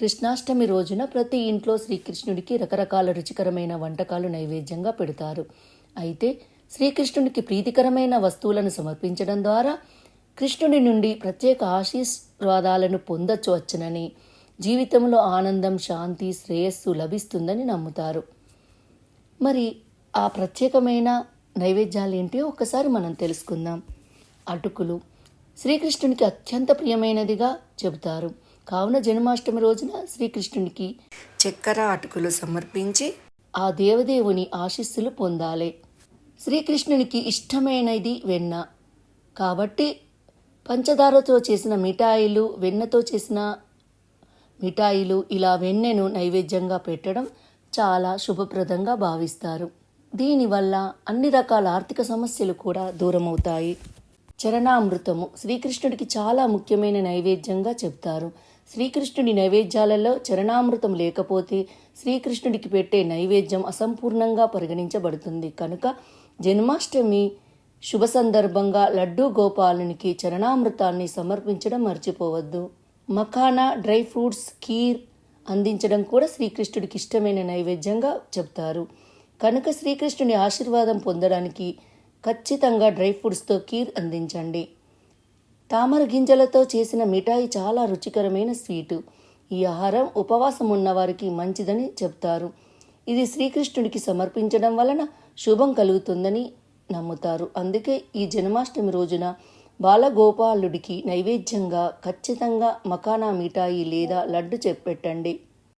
కృష్ణాష్టమి రోజున ప్రతి ఇంట్లో శ్రీకృష్ణుడికి రకరకాల రుచికరమైన వంటకాలు నైవేద్యంగా పెడతారు. అయితే శ్రీకృష్ణుడికి ప్రీతికరమైన వస్తువులను సమర్పించడం ద్వారా కృష్ణుడి నుండి ప్రత్యేక ఆశీర్వాదాలను పొందచ్చు వచ్చునని జీవితంలో ఆనందం శాంతి శ్రేయస్సు లభిస్తుందని నమ్ముతారు. మరి ఆ ప్రత్యేకమైన నైవేద్యాలు ఏంటి? ఒక్కసారి మనం తెలుసుకుందాం. అటుకులు శ్రీకృష్ణునికి అత్యంత ప్రియమైనదిగా చెబుతారు. కావున జన్మాష్టమి రోజున శ్రీకృష్ణునికి చక్కెర అటుకులు సమర్పించి ఆ దేవదేవుని ఆశీస్సులు పొందాలి. శ్రీకృష్ణునికి ఇష్టమైనది వెన్న. కాబట్టి పంచదారతో చేసిన మిఠాయిలు వెన్నతో చేసిన మిఠాయిలు ఇలా వెన్నెను నైవేద్యంగా పెట్టడం చాలా శుభప్రదంగా భావిస్తారు. దీనివల్ల అన్ని రకాల ఆర్థిక సమస్యలు కూడా దూరమవుతాయి. చరణామృతము. శ్రీకృష్ణుడికి చాలా ముఖ్యమైన నైవేద్యంగా చెప్తారు. శ్రీకృష్ణుడి నైవేద్యాలలో చరణామృతం లేకపోతే శ్రీకృష్ణుడికి పెట్టే నైవేద్యం అసంపూర్ణంగా పరిగణించబడుతుంది. కనుక జన్మాష్టమి శుభ సందర్భంగా లడ్డూ గోపాలునికి చరణామృతాన్ని సమర్పించడం మర్చిపోవద్దు. మఖానా డ్రై ఫ్రూట్స్ కీర్ అందించడం కూడా శ్రీకృష్ణుడికి ఇష్టమైన నైవేద్యంగా చెప్తారు. కనుక శ్రీకృష్ణుని ఆశీర్వాదం పొందడానికి ఖచ్చితంగా డ్రై ఫ్రూట్స్తో కీర్ అందించండి. తామర గింజలతో చేసిన మిఠాయి చాలా రుచికరమైన స్వీటు. ఈ ఆహారం ఉపవాసం ఉన్నవారికి మంచిదని చెప్తారు. ఇది శ్రీకృష్ణుడికి సమర్పించడం వలన శుభం కలుగుతుందని నమ్ముతారు. అందుకే ఈ జన్మాష్టమి రోజున బాలగోపాలుడికి నైవేద్యంగా ఖచ్చితంగా మకానా మిఠాయి లేదా లడ్డు చెప్పెట్టండి